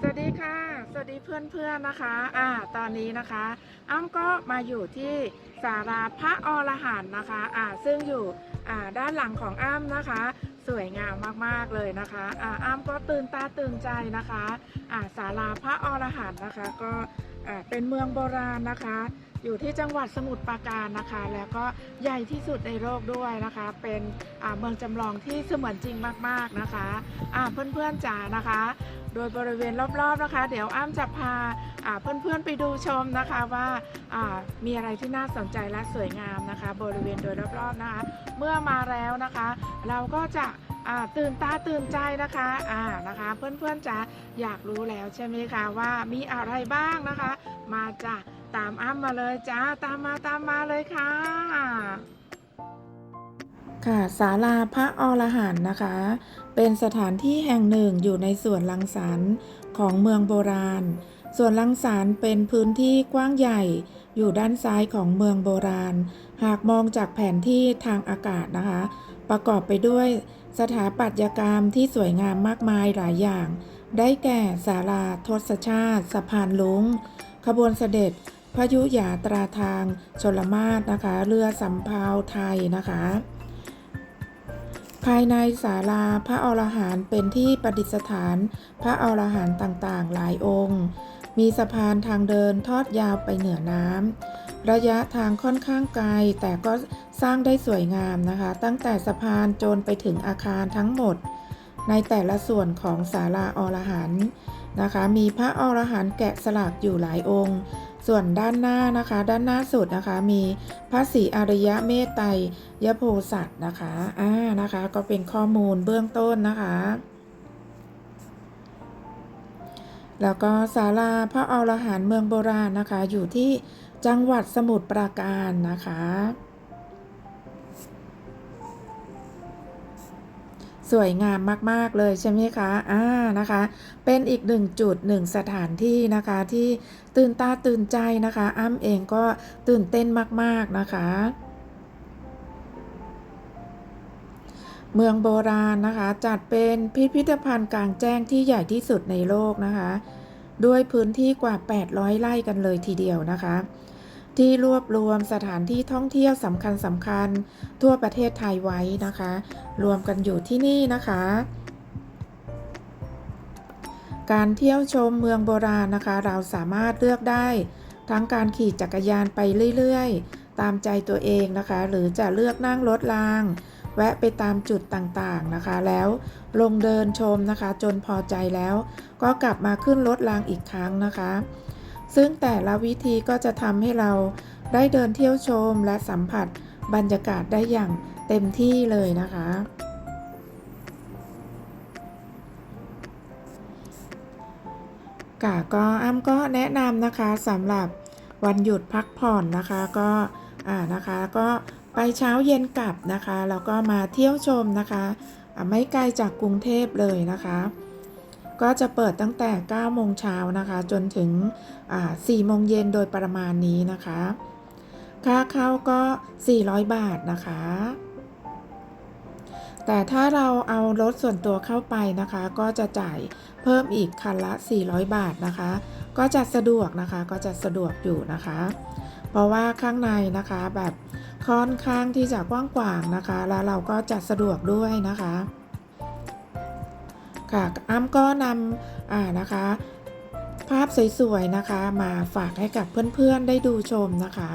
สวัสดีค่ะ สวัสดีเพื่อนๆนะคะ อ่า ตอนนี้นะคะ อ้ำก็มาอยู่ที่ศาลาพระอรหันต์นะคะ อ่า ซึ่งอยู่ อ่า ด้านหลังของอ้ำนะคะ สวยงามมากๆเลยนะคะ อ่า อ้ำก็ตื่นตาตื่นใจนะคะ อ่าศาลาพระอรหันต์นะคะ ก็ อ่า เป็นเมืองโบราณนะคะ อยู่ที่จังหวัดสมุทรปราการนะคะ แล้วก็ใหญ่ที่สุดในโลกด้วยนะคะ เป็นเมืองจำลองที่เสมือนจริงมากๆนะคะอ่าเพื่อนๆจ๋านะคะ โดยบริเวณรอบๆนะคะ เดี๋ยวอ้ำจะพาเพื่อนๆไปดูชมนะคะว่ามีอะไรที่น่าสนใจและสวยงามนะคะ บริเวณโดยรอบๆนะคะ เมื่อมาแล้วนะคะ เราก็จะตื่นตาตื่นใจนะคะอ่านะคะ เพื่อนๆจะอยากรู้แล้วใช่ไหมคะว่ามีอะไรบ้างนะคะ มาจ้ะ ตามอ้ำมาเลยจ้าตามมาตามมาเลยค่ะ ค่ะศาลาพระอรหันต์นะคะ เป็นสถานที่แห่งหนึ่งอยู่ในส่วนลังสรรค์ของเมืองโบราณ ส่วนลังสรรค์เป็นพื้นที่กว้างใหญ่ อยู่ด้านซ้ายของเมืองโบราณ หากมองจากแผนที่ทางอากาศนะคะ ประกอบไปด้วยสถาปัตยกรรมที่สวยงามมากมายหลายอย่าง ได้แก่ศาลาทศชาติสะพานลุงขบวนเสด็จ พยุยาตราทางชลมาศนะคะ เรือสำเภาไทยนะคะ ภายในศาลาพระอรหันต์เป็นที่ประดิษฐานพระอรหันต์ต่างๆ หลายองค์ มีสะพานทางเดินทอดยาวไปเหนือน้ำระยะทางค่อนข้างไกลแต่ก็สร้างได้สวยงามนะคะ ตั้งแต่สะพานจนไปถึงอาคารทั้งหมด ในแต่ละส่วนของศาลาอรหันต์นะคะ มีพระอรหันต์แกะสลักอยู่หลายองค์ ส่วนด้านหน้านะคะ ด้านหน้าสุดนะคะ มีพระศรีอริยะเมตไตรยโพสัตนะคะอ่านะคะ ก็เป็นข้อมูลเบื้องต้นนะคะ แล้วก็ศาลาพระอรหันต์เมืองโบราณนะคะ อยู่ที่จังหวัดสมุทรปราการนะคะ สวยงามมาก ๆ เลยใช่ไหมคะ อ่า นะคะ เป็นอีกหนึ่งจุดหนึ่งสถานที่นะคะที่ตื่นตาตื่นใจนะคะ อ้ำเองก็ตื่นเต้นมาก ๆ นะคะเมืองโบราณนะคะ จัดเป็นพิพิธภัณฑ์กลางแจ้งที่ใหญ่ที่สุดในโลกนะคะ ด้วยพื้นที่กว่า 800 ไร่กันเลยทีเดียวนะคะ ที่รวบรวมสถานที่ท่องเที่ยวสำคัญสำคัญๆทั่วประเทศไทยไว้นะคะ รวมกันอยู่ที่นี่นะคะ การเที่ยวชมเมืองโบราณนะคะ เราสามารถเลือกได้ทั้งการขี่จักรยานไปเรื่อยๆ ตามใจตัวเองนะคะ หรือจะเลือกนั่งรถราง แวะไปตามจุดต่างๆนะคะ แล้วลงเดินชมนะคะ จนพอใจแล้ว ก็กลับมาขึ้นรถรางอีกครั้งนะคะ ซึ่งแต่ละวิธีก็จะทำให้เราได้เดินเที่ยวชมและสัมผัสบรรยากาศได้อย่างเต็มที่เลยนะคะค่ะก็อ้ำก็แนะนำนะคะสำหรับวันหยุดพักผ่อนนะคะก็อ่านะคะก็ไปเช้าเย็นกลับนะคะแล้วก็มาเที่ยวชมนะคะ ไม่ไกลจากกรุงเทพเลยนะคะ ก็จะเปิดตั้งแต่ 9 โมงเช้านะคะ จนถึง 4 โมงเย็นโดยประมาณนี้นะคะ ค่าเข้าก็ 400 บาทนะคะ แต่ถ้าเราเอารถส่วนตัวเข้าไปนะคะ ก็จะจ่ายเพิ่มอีกคันละ 400 บาทนะคะ ก็จะสะดวกนะคะ ก็จะสะดวกอยู่นะคะ เพราะว่าข้างในนะคะแบบค่อนข้างที่จะกว้างขวางนะคะ แล้วเราก็จะสะดวกด้วยนะคะ ค่ะอ้ำก็นำอ่านะคะ ภาพสวยๆนะคะ มาฝากให้กับเพื่อนๆได้ดูชมนะคะ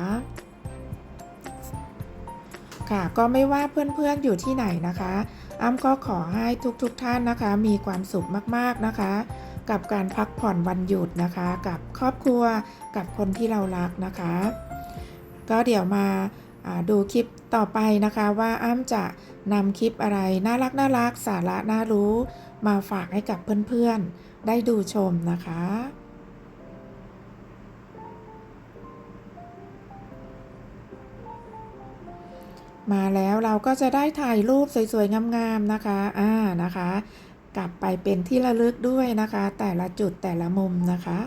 ค่ะก็ไม่ว่าเพื่อนๆอยู่ที่ไหนนะคะ อ้ำก็ขอให้ทุกๆทท่านนะคะ มีความสุขมากๆนะคะ กับการพักผ่อนวันหยุดนะคะ กับครอบครัวกับคนที่เรารักนะคะ ก็เดี๋ยวมาดูคลิปต่อไปนะคะว่าอ้ำจะนำคลิปอะไรน่ารักน่ารักสาระน่ารู้ มาฝากให้กับเพื่อนๆ ได้ดูชมนะคะ มาแล้วเราก็จะได้ถ่ายรูปสวยๆ งามๆ นะคะ อ่า นะคะ กลับไปเป็นที่ระลึกด้วยนะคะ แต่ละจุดแต่ละมุมนะคะ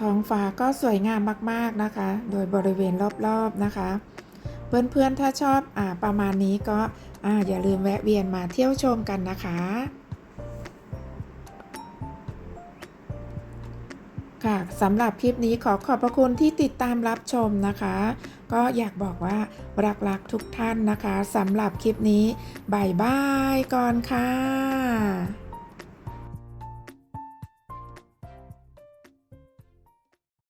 ท้องฟ้าก็สวยงามมากๆนะคะ โดยบริเวณรอบๆนะคะ เพื่อนๆถ้าชอบอาประมาณนี้ก็อ่าอย่าลืมแวะเวียนมาเที่ยวชมกันนะคะค่ะสำหรับคลิปนี้ขอขอบพระคุณที่ติดตามรับชมนะคะ ก็อยากบอกว่ารักๆทุกท่านนะคะสำหรับคลิปนี้บายบายก่อนค่ะ